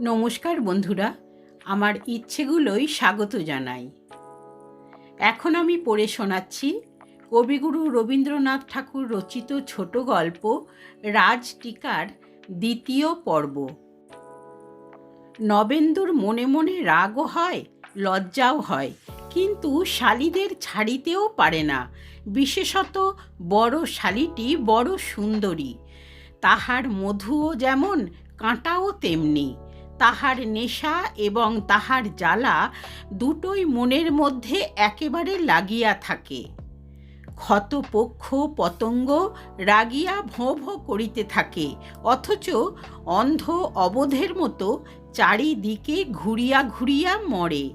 নমস্কার বন্ধুরা, আমার ইচ্ছেগুলোই স্বাগত জানাই। এখন আমি পড়ে শোনাচ্ছি কবিগুরু রবীন্দ্রনাথ ঠাকুর রচিত ছোট গল্প রাজ টিকার দ্বিতীয় পর্ব। নবেন্দুর মনে মনে রাগও হয়, লজ্জাও হয়, কিন্তু শালিদের ছাড়িতেও পারে না। বিশেষত বড় শালিটি বড় সুন্দরী। তাহার মধুও যেমন, কাঁটাও তেমনি। তাহার নেশা এবং তাহার জ্বালা দুটোই মনের মধ্যে একেবারে লাগিয়া থাকে। ক্ষতপক্ষ পতঙ্গ রাগিয়া ভোঁ ভোঁ করিতে থাকে, অথচ অন্ধ অবধের মতো চারিদিকে ঘুরিয়া ঘুরিয়া মরে।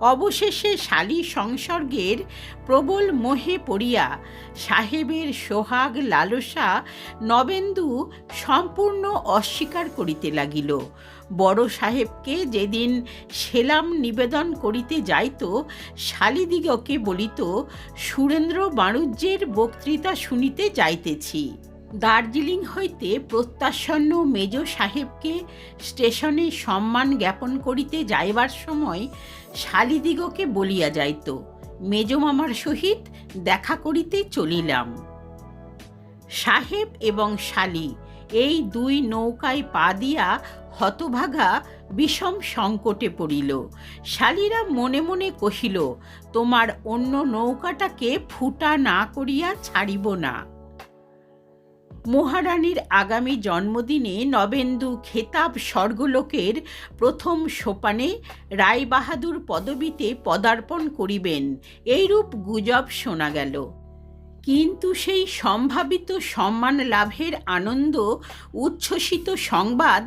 অবশেষে শালী সংসর্গের প্রবল মোহে পড়িয়া সাহেবের সোহাগ লালসা নবেন্দু সম্পূর্ণ অস্বীকার করিতে লাগিল। বড় সাহেবকে যেদিন সেলাম নিবেদন করিতে যাইত, শালিদিগকে বলিত, সুরেন্দ্র বাণুজ্যের বক্তৃতা শুনিতে যাইতেছি। দার্জিলিং হইতে প্রত্যাসন্ন মেজ সাহেবকে স্টেশনে সম্মান জ্ঞাপন করিতে যাইবার সময় শালিদিগকে বলিয়া যাইত মেজমামার সহিত দেখা করিতে চলিলাম। সাহেব এবং শালি এই দুই নৌকায় পা দিয়া হতভাগা বিষম সংকটে পড়িল। শালিরা মনে মনে কহিল, তোমার অন্য নৌকাটাকে ফুটা না করিয়া ছাড়িব না। মহারানীর আগামী জন্মদিনে নবেন্দু খেতাব স্বর্গলোকের প্রথম সোপানে রায়বাহাদুর পদবীতে পদার্পণ করিবেন। এইরূপ গুজব শোনা গেল। কিন্তু সেই সম্ভাবিত সম্মান লাভের আনন্দ, উচ্ছ্বসিত সংবাদ,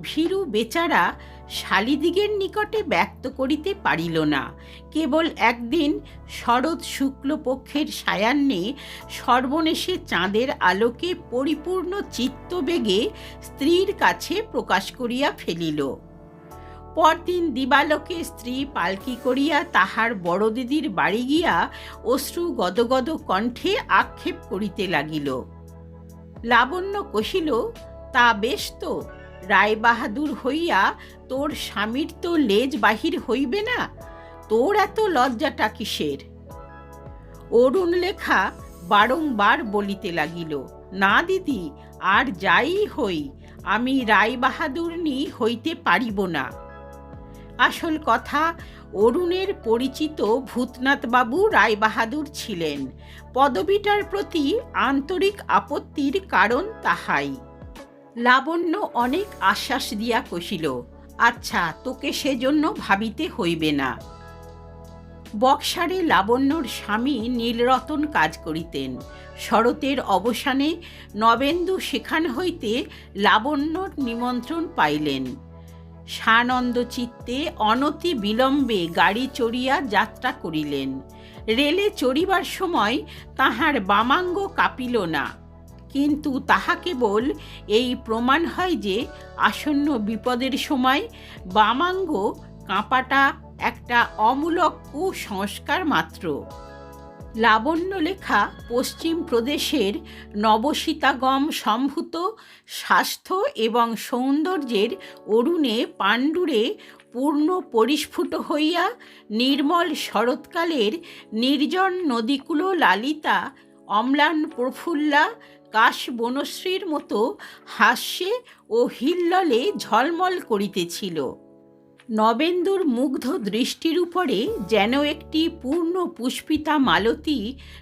ভীরু বেচারা শালিদিগের নিকটে ব্যক্ত করিতে পারিল না। কেবল একদিন শরৎ শুক্লপক্ষের সায়ান্নে সর্বনেশে চাঁদের আলোকে পরিপূর্ণ চিত্তবেগে স্ত্রীর কাছে প্রকাশ করিয়া ফেলিল। পরদিন দিবালোকে স্ত্রী পালকি করিয়া তাহার বড় দিদির বাড়ি গিয়া অশ্রু গদগদ কণ্ঠে আক্ষেপ করিতে লাগিল। লাবণ্য কহিল, তা বেশ তো। রায়বাহাদুর হইয়া তোর স্বামীর তো লেজ বাহির হইবে না, তোর এত লজ্জাটা কিসের? অরুণ লেখা বারংবার বলিতে লাগিল, না দিদি, আর যাই হই, আমি রায় রায়বাহাদুরনি হইতে পারিব না। আসল কথা, অরুণের পরিচিত ভূতনাথবাবু রায়বাহাদুর ছিলেন। পদবিটার প্রতি আন্তরিক আপত্তির কারণ তাহাই। লাবণ্য অনেক আশ্বাস দিয়া কহিল আচ্ছা তোকে সেজন্য ভাবিতে হইবে না। বক্সারে লাবণ্যর স্বামী নীলরতন কাজ করিতেন। শরতের অবসানে নবেন্দু সেখান হইতে লাবণ্যর নিমন্ত্রণ পাইলেন। সানন্দ চিত্তে অনতি বিলম্বে গাড়ি চড়িয়া যাত্রা করিলেন। রেলে চড়িবার সময় তাহার বামাঙ্গ কাঁপিল না। কিন্তু তাহা কেবল এই প্রমাণ হয় যে আসন্ন বিপদের সময় বামাঙ্গ কাঁপাটা একটা অমূলক কুসংস্কার মাত্র। লাবণ্য লেখা পশ্চিম প্রদেশের নবসীতাগম সম্ভূত স্বাস্থ্য এবং সৌন্দর্যের অরুণে পাণ্ডুরে পূর্ণ পরিস্ফুট হইয়া নির্মল শরৎকালের নির্জন নদীকুলো লালিতা, অম্লান প্রফুল্লা কাশ বনশ্রীর মতো হাস্যে ও হিল্ললে ঝলমল করিতেছিল। নবেন্দুর মুগ্ধ দৃষ্টির উপরে যেন একটি পূর্ণ পুষ্পিতা মালতী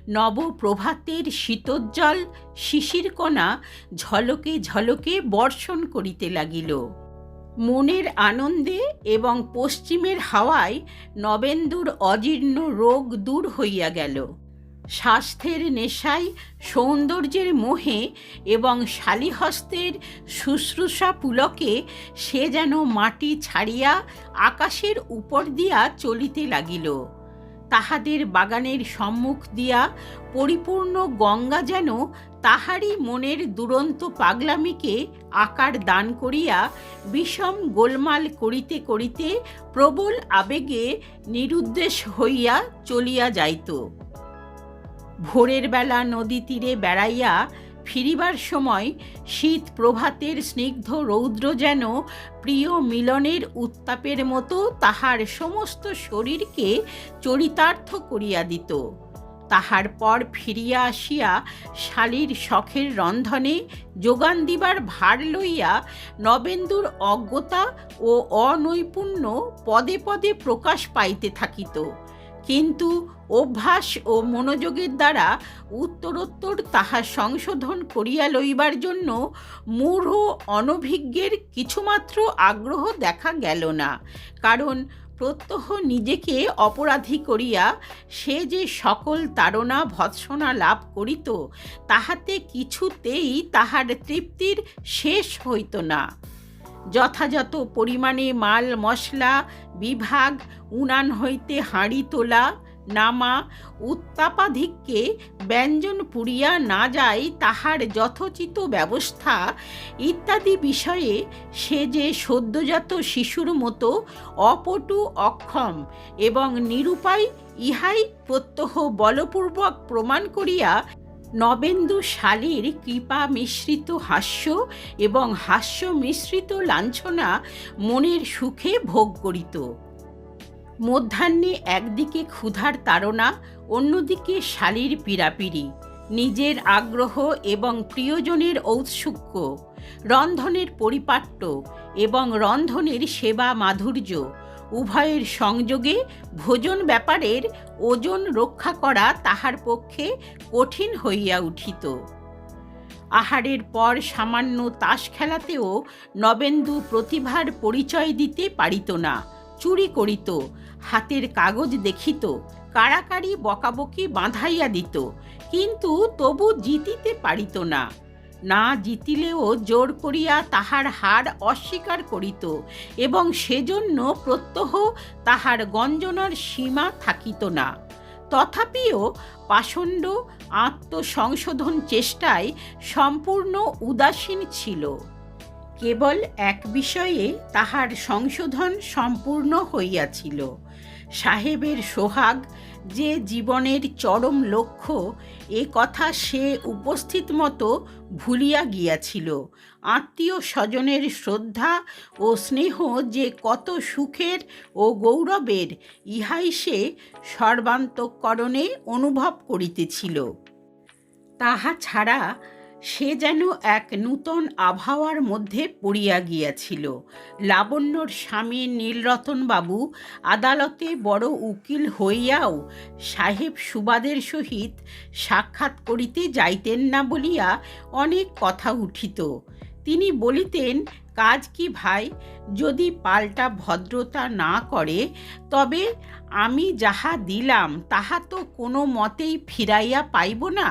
নবপ্রভাতের শীতোজ্জ্বল শিশিরকণা ঝলকে ঝলকে বর্ষণ করিতে লাগিল। মনের আনন্দে এবং পশ্চিমের হাওয়ায় নবেন্দুর অজীর্ণ রোগ দূর হইয়া গেল। স্বাস্থ্যের নেশায়, সৌন্দর্যের মোহে এবং শালিহস্তের শুশ্রূষা পুলকে সে যেন মাটি ছাড়িয়া আকাশের উপর দিয়া চলিতে লাগিল। তাহাদের বাগানের সম্মুখ দিয়া পরিপূর্ণ গঙ্গা যেন তাহারই মনের দুরন্ত পাগলামিকে আকার দান করিয়া বিষম গোলমাল করিতে করিতে প্রবল আবেগে নিরুদ্দেশ হইয়া চলিয়া যাইত। ভোরের বেলা নদী তীরে বেড়াইয়া ফিরিবার সময় শীত প্রভাতের স্নিগ্ধ রৌদ্র যেন প্রিয় মিলনের উত্তাপের মতো তাহার সমস্ত শরীরকে চরিতার্থ করিয়া দিত। তাহার পর ফিরিয়া আসিয়া শালীর শখের রন্ধনে যোগান দিবার ভার লইয়া নবেন্দুর অজ্ঞতা ও অনৈপুণ্য পদে পদে প্রকাশ পাইতে থাকিত। কিন্তু অভ্যাস ও মনোযোগের দ্বারা উত্তরোত্তর তাহা সংশোধন করিয়া লইবার জন্য মূঢ় অনভিজ্ঞের কিছুমাত্র আগ্রহ দেখা গেল না। কারণ প্রত্যহ নিজেকে অপরাধী করিয়া সে যে সকল তাড়না ভৎসনা লাভ করিত, তাহাতে কিছুতেই তাহার তৃপ্তির শেষ হইত না। যথাযথ পরিমাণে মাল, মশলা, বিভাগ, উনান হইতে হাঁড়ি তোলা, নামা, উত্তাপাধিককে ব্যঞ্জন পুড়িয়া না যায় তাহার যথোচিত ব্যবস্থা ইত্যাদি বিষয়ে সে যে সদ্যজাত শিশুর মতো অপটু অক্ষম এবং নিরুপায় ইহাই প্রত্যহ বলপূর্বক প্রমাণ করিয়া নবেন্দু শালীর কৃপা মিশ্রিত হাস্য এবং হাস্য মিশ্রিত লাঞ্ছনা মনের সুখে ভোগ করিত। মধ্যাহ্নে একদিকে ক্ষুধার তাড়না, অন্যদিকে শালীর পীড়াপিড়ি, নিজের আগ্রহ এবং প্রিয়জনের ঔৎসুক্য, রন্ধনের পরিপাট্য এবং রন্ধনের সেবা মাধুর্য উভয়ের সংযোগে ভোজন ব্যাপারের ওজন রক্ষা করা তাহার পক্ষে কঠিন হইয়া উঠিত। আহারের পর সামান্য তাস খেলাতেও নবেন্দু প্রতিভার পরিচয় দিতে পারিত না, চুরি করিত, হাতের কাগজ দেখিত কাড়াকাড়ি বকাবকি বাঁধাইয়া দিত, কিন্তু তবু জিতিতে পারিত না। না জিতিলেও জোর করিয়া তাহার হার অস্বীকার করিত এবং সেজন্য প্রত্যহ তাহার গঞ্জনার সীমা থাকিত না। তথাপিও পাষণ্ড আত্মসংশোধন চেষ্টায় সম্পূর্ণ উদাসীন ছিল। কেবল এক বিষয়ে তাহার সংশোধন সম্পূর্ণ হইয়াছিল। সাহেবের সোহাগ যে জীবনের চরম লক্ষ্য, এ কথা সে উপস্থিত মতো ভুলিয়া গিয়াছিল। আত্মীয় স্বজনের শ্রদ্ধা ও স্নেহ যে কত সুখের ও গৌরবের, ইহাই সে সর্বান্তকরণে অনুভব করিতেছিল। তাহা ছাড়া সে যেন এক নূতন আবহাওয়ার মধ্যে পড়িয়া গিয়াছিল। লাবণ্যর স্বামী নীলরতনবাবু আদালতে বড় উকিল হইয়াও সাহেব সুবাদের সহিত সাক্ষাৎ করিতে যাইতেন না বলিয়া অনেক কথা উঠিত। তিনি বলিতেন, কাজ কি ভাই? যদি পাল্টা ভদ্রতা না করে, তবে আমি যাহা দিলাম, তাহা তো কোনো মতেই ফিরাইয়া পাইব না?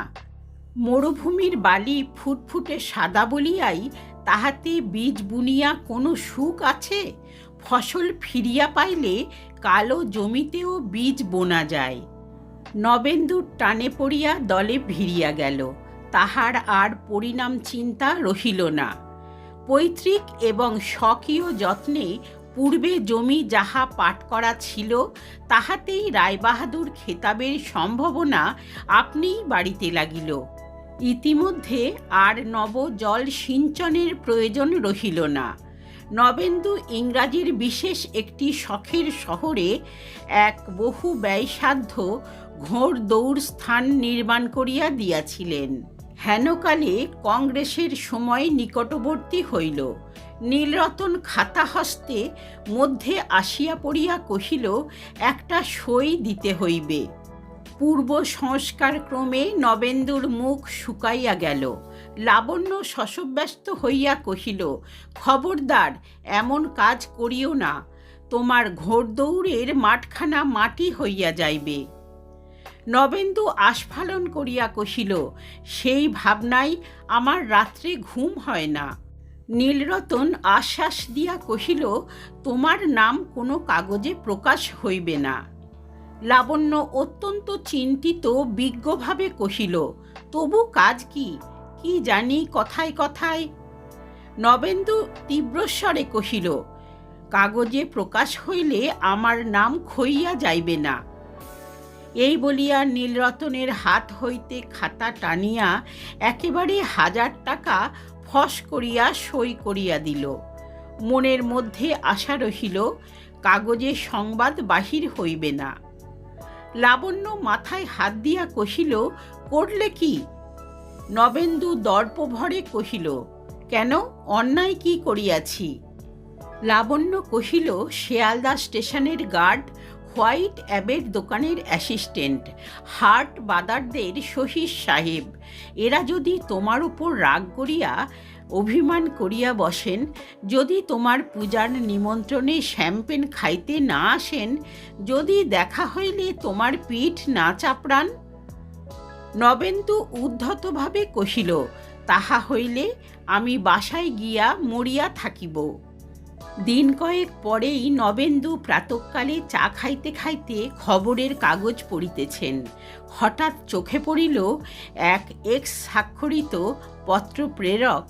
মরুভূমির বালি ফুটফুটে সাদা বলিয়াই তাহাতে বীজ বুনিয়া কোনো সুখ আছে? ফসল ফিরিয়া পাইলে কালো জমিতেও বীজ বোনা যায়। নবেন্দুর টানে পড়িয়া দলে ভিড়িয়া গেল। তাহার আর পরিণাম চিন্তা রহিল না। পৈতৃক এবং স্বকীয় যত্নে পূর্বে জমি যাহা পাট করা ছিল, তাহাতেই রায়বাহাদুর খেতাবের সম্ভাবনা আপনিই বাড়িতে লাগিল। ইতিমধ্যে আর নব জল সিঞ্চনের প্রয়োজন রহিল না। নবেন্দু ইংরাজির বিশেষ একটি শখের শহরে এক বহু ব্যয়সাধ্য ঘোর দৌড় স্থান নির্মাণ করিয়া দিয়াছিলেন। হেনকালে কংগ্রেসের সময় নিকটবর্তী হইল। নীলরতন খাতা হস্তে মধ্যে আসিয়া পড়িয়া কহিল, একটা সই দিতে হইবে। পূর্ব সংস্কার ক্রমে নবেন্দুর মুখ শুকাইয়া গেল। লাবণ্য শশব্যস্ত হইয়া কহিল, খবরদার, এমন কাজ করিও না। তোমার ঘোড়দৌড়ের মাঠখানা মাটি হইয়া যাইবে। নবেন্দু আস্ফালন করিয়া কহিল, সেই ভাবনাই আমার রাত্রে ঘুম হয় না। নীলরতন আশ্বাস দিয়া কহিল, তোমার নাম কোনো কাগজে প্রকাশ হইবে না। লাবণ্য অত্যন্ত চিন্তিত বিজ্ঞভাবে কহিল, তবু কাজ কি? কি জানি কথায় কথায়? নবেন্দু তীব্রস্বরে কহিল, কাগজে প্রকাশ হইলে আমার নাম খইয়া যাইবে না। এই বলিয়া নীলরতনের হাত হইতে খাতা টানিয়া একেবারে হাজার টাকা ফস করিয়া সই করিয়া দিল। মনের মধ্যে আশা রহিল, কাগজে সংবাদ বাহির হইবে না। লাবণ্য মাথায় হাত দিয়া কহিল, করলে কি? নবেন্দু দর্পভরে কহিল, কেন? অন্যায় কি করিয়াছি? লাবণ্য কহিল, শেয়ালদা স্টেশনের গার্ড হোয়াইট অ্যাবের দোকানের অ্যাসিস্ট্যান্ট হার্ট বাদারদের শহীদ সাহেব। এরা যদি তোমার উপর রাগ করিয়া অভিমান করিয়া বসেন, যদি তোমার পূজার নিমন্ত্রণে শ্যাম্পেন খাইতে না আসেন, যদি দেখা হইলে তোমার পিঠ না চাপড়ান? নবেন্দু উদ্ধতভাবে কহিল, তাহা হইলে আমি বাসায় গিয়া মরিয়া থাকিব। দিন কয়েক পরেই নবেন্দু প্রাতকালে চা খাইতে খাইতে খবরের কাগজ পড়িতেছেন। হঠাৎ চোখে পড়িল, এক এক্স স্বাক্ষরিত পত্র প্রেরক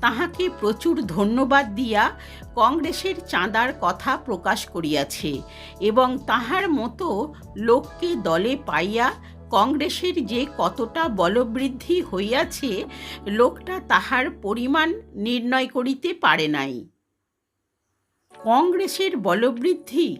তাহাকে প্রচুর ধন্যবাদ দিয়া কংগ্রেসের চাঁদার কথা প্রকাশ করিয়াছে এবং তাহার মতো লোককে দলে পাইয়া কংগ্রেসের যে কতটা বলবৃদ্ধি হইয়াছে, লোকটা তাহার পরিমাণ নির্ণয় করিতে পারে নাই। কংগ্রেসের বলবৃদ্ধি